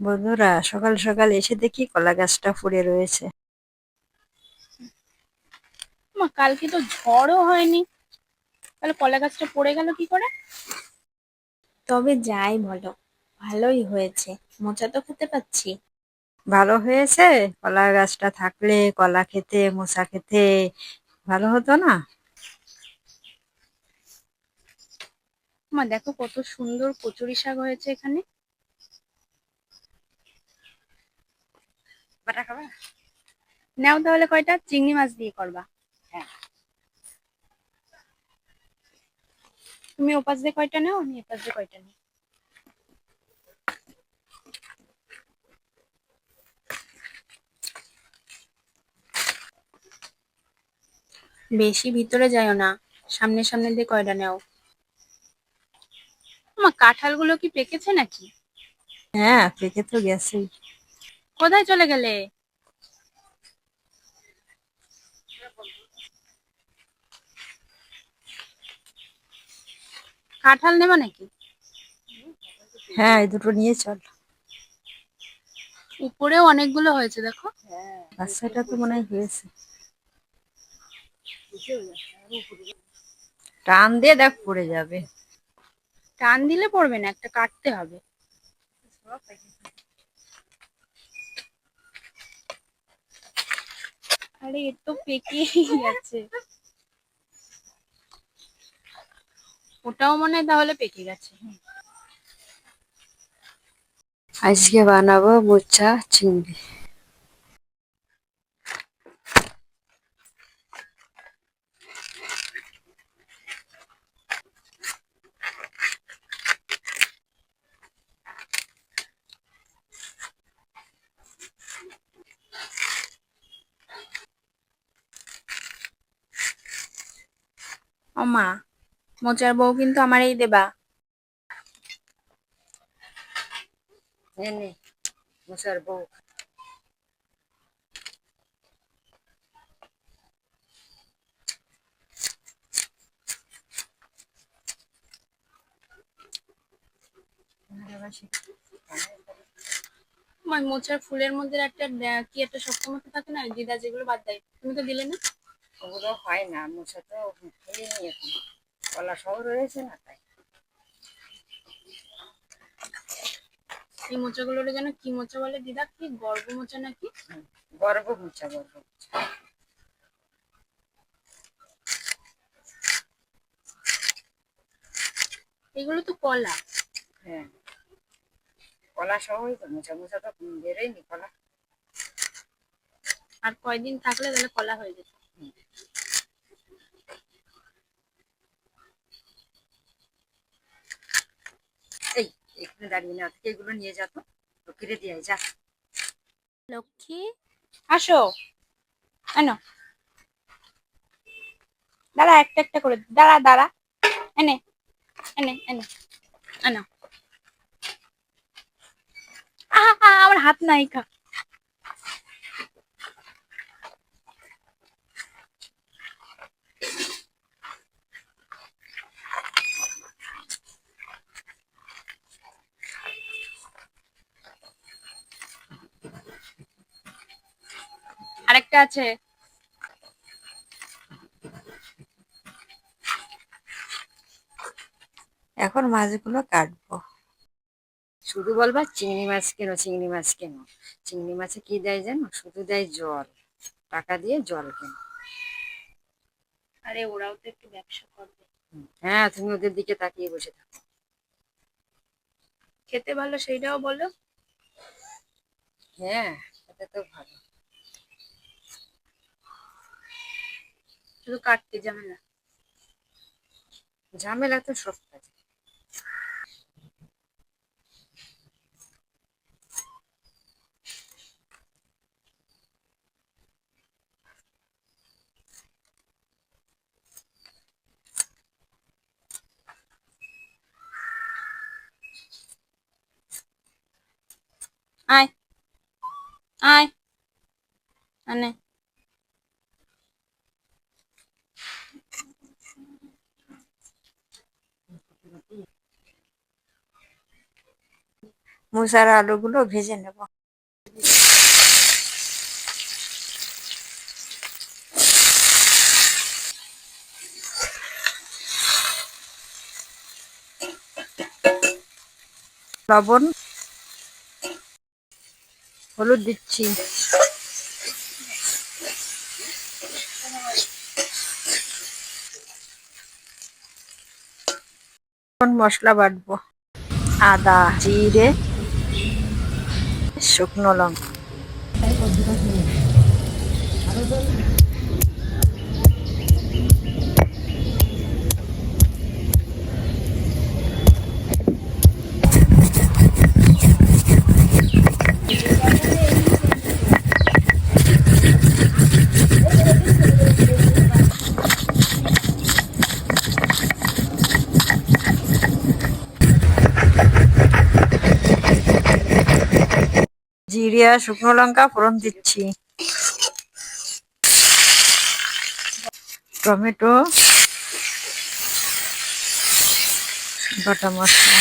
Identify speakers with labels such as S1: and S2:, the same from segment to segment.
S1: বন্ধুরা সকাল সকাল এসে দেখি কলা গাছটা পড়ে রয়েছে।
S2: মা কালকে তো ঝড়ও হয়নি। তাহলে কলা গাছটা পড়ে গেল কি করে? তবে যাই বলো ভালোই হয়েছে। মোচা তো খেতে পাচ্ছি।
S1: ভালো হয়েছে? কলা গাছটা থাকলে কলা খেতে মোচা খেতে ভালো হতো না?
S2: মা দেখো কত সুন্দর কচুরি শাক হয়েছে এখানে।
S1: বাটা খাবা?
S2: নাও তাহলে কয়টা? চিংড়ি মাছ দিয়ে করবা।
S1: হ্যাঁ।
S2: তুমি ওপাশ দিয়ে কয়টা নাও আমি এপাশ দিয়ে কয়টা নিই? বেশি ভিতরে যাও না সামনে সামনে দিয়ে কয়টা নাও? মা কাঁঠালগুলো কি পেকেছে নাকি?
S1: হ্যাঁ পেকে তো গেছেই।
S2: কোথায় চলে গেলে? কাঁঠাল নেবা নাকি?
S1: হ্যাঁ এই দুটো নিয়ে চল।
S2: উপরেও অনেকগুলো হয়েছে দেখো।
S1: বাচ্চাটা তো মনে হয় হয়েছে। টান দিয়ে দেখ পড়ে যাবে।
S2: টান দিলে পড়বে না একটা কাটতে হবে। আরে এর তো পেকে গেছে ওটাও মনে হয় তাহলে পেকে গেছে।
S1: আজকে বানাবো মোচা চিংড়ি।
S2: ও মা মোচার বউ কিন্তু আমারই দেবা।
S1: মোচার বউ।
S2: মোচার ফুলের মধ্যে একটা কি একটা শক্ত মতো থাকে না? দিদা যেগুলো বাদ দেয়। তুমি তো দিলে না?
S1: ওগুলো হয় না মোচা তো হয়নি এখন কলা সহ রয়েছে না তাই।
S2: এই মোচাগুলোর যেন কি মোচা বলে দিদা? কি গর্ব মোচা নাকি?
S1: গর্ব মোচা গর্ব মোচা।
S2: এগুলো তো কলা।
S1: হ্যাঁ কলা সহই তো মোচা মোচা তো বেরোয়নি কলা।
S2: আর কয়দিন থাকলে তাহলে কলা হয়ে যেত?
S1: এই এখানে দাঁড়িয়ে না থেকে এগুলো নিয়ে যা তো। তো দিয়ে যা।
S2: লক্ষ্মী? আসো। এনো দাঁড়া একটা একটা করে দাঁড়া দাঁড়া। এনে এনে এনে আমার হাত নাই খা আরেকটা আছে।
S1: এখন মাছগুলো কাটবো। শুধু বলবা চিংড়ি মাছ কেন চিংড়ি মাছ কেন? চিংড়ি মাছে কি দেয় জানো? শুধু দেয় জল। টাকা দিয়ে জল কেন।
S2: আরে ওরাও তো একটু ব্যবসা করবে।
S1: হ্যাঁ তুমি ওদের দিকে তাকিয়ে বসে থাকো।
S2: খেতে ভালো সেইটাও বলো।
S1: হ্যাঁ এটা তো ভালো।
S2: শুধু কাটতে ঝামেলা।
S1: ঝামেলা তো সব কাজে।
S2: আয়। আয়। আনে।
S1: মুসার আলুগুলো ভেজে নেব। লবণ হলুদ দিচ্ছি। মশলা বাটবো। আদা জিরে শুকনো লঙ্কা। জিরে শুকনো লঙ্কা ফোড়ন দিচ্ছি। টমেটো বাটা মশলা।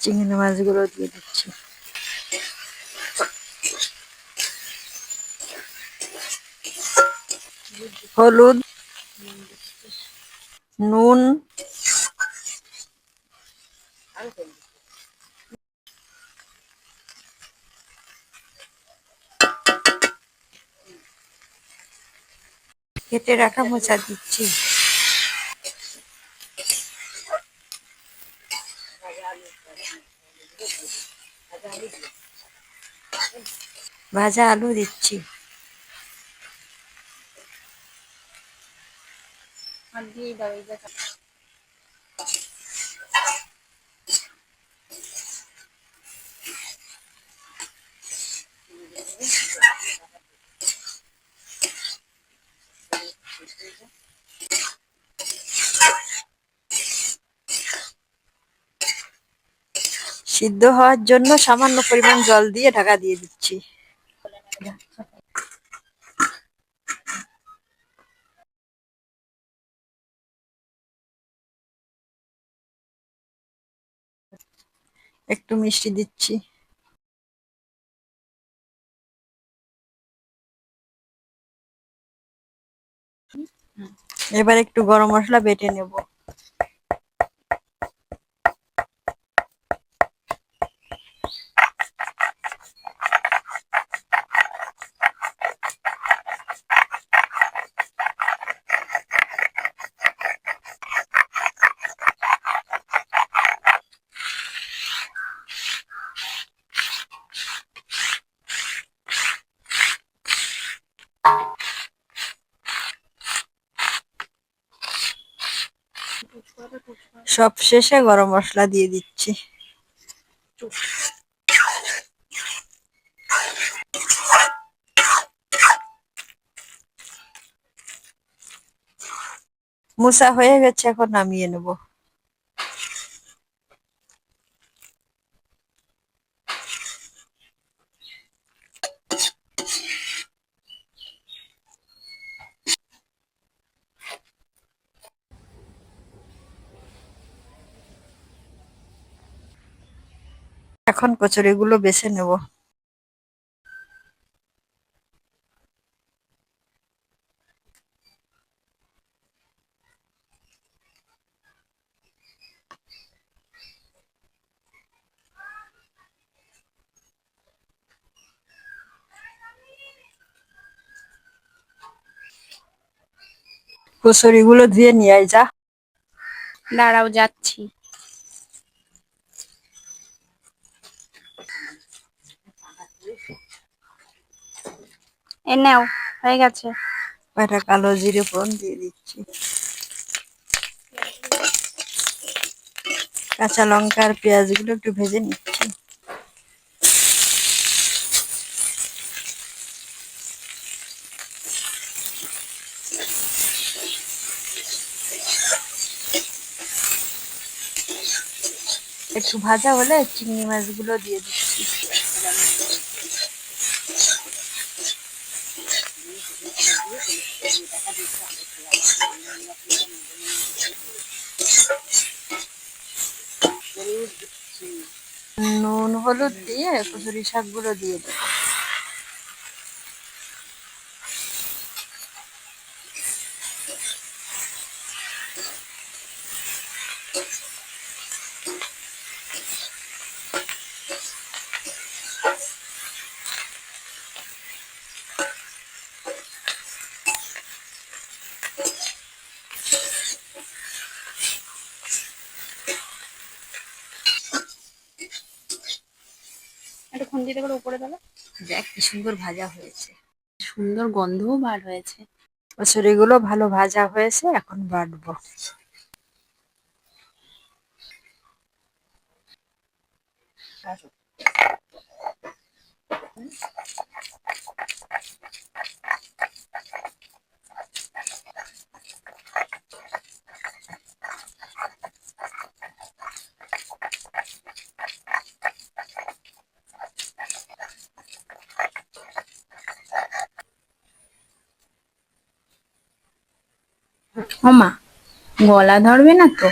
S1: চিংড়ি মাছগুলো দিয়ে দিচ্ছি। হলুদ নুন কেটে রাখা মোচা দিচ্ছি। ভাজা আলু দিচ্ছি।
S2: দিয়েই দাও
S1: সিদ্ধ হওয়ার জন্য সামান্য পরিমাণ জল দিয়ে ঢাকা দিয়ে দিচ্ছি। একটু মিষ্টি দিচ্ছি। এবার একটু গরম মশলা বেটে নেব। সব শেষে গরম মশলা দিয়ে দিচ্ছি। মুসা হয়ে গেছে এখন নামিয়ে নেব। এখন কচুরিগুলো বেছে নেব। কচুরিগুলো ধুয়ে নিয়ে যা।
S2: দাঁড়াও যাচ্ছি। এ নাও, হয়ে গেছে।
S1: কয়টা কালো জিরে ফোড়ন দিয়ে দিচ্ছি। কাঁচা লঙ্কা আর পেঁয়াজগুলো একটু ভেজে নিচ্ছি। একটু ভাজা হলে চিংড়ি মাছগুলো দিয়ে দিচ্ছি নুন হলুদ দিয়ে কচুরি শাকগুলো দিয়ে দেবো।
S2: খুন্তিতে করে উপরে দিলে
S1: দেখ কি সুন্দর ভাজা হয়েছে।
S2: সুন্দর গন্ধও বার হয়েছে।
S1: কচুরিগুলো ভালো ভাজা হয়েছে, এখন বাটবো।
S2: ও মা গলা ধরবে না তো?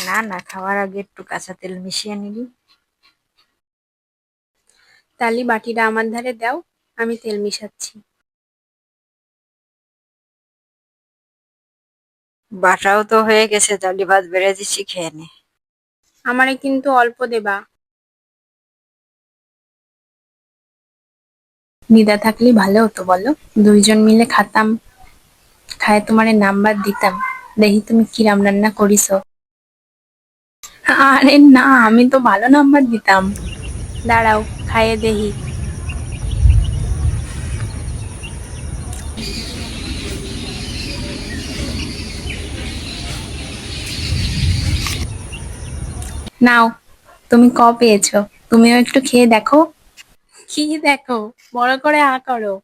S1: না না খাওয়ার আগে একটু কাঁচা তেল মিশিয়ে নিবি।
S2: তালি বাটিটা আমার ধারে দাও আমি তেল মিশাচ্ছি।
S1: বাটাও তো হয়ে গেছে তাহলে ভাত বেড়ে দিচ্ছি খেয়ে নে।
S2: আমারে কিন্তু অল্প দেবা। নিদা থাকলে ভালো হতো বলো দুইজন মিলে খাতাম। খায় তোমারে নাম্বার দিতাম। দেখি তুমি কিরাম রান্না করিস আরে না, আমি তো ভালো নাম্বার দিতাম। দাঁড়াও, খাইয়ে দেখি। নাও, তুমি ক পেয়েছ? তুমিও একটু খেয়ে দেখো। কি দেখো? বড় করে আ করো।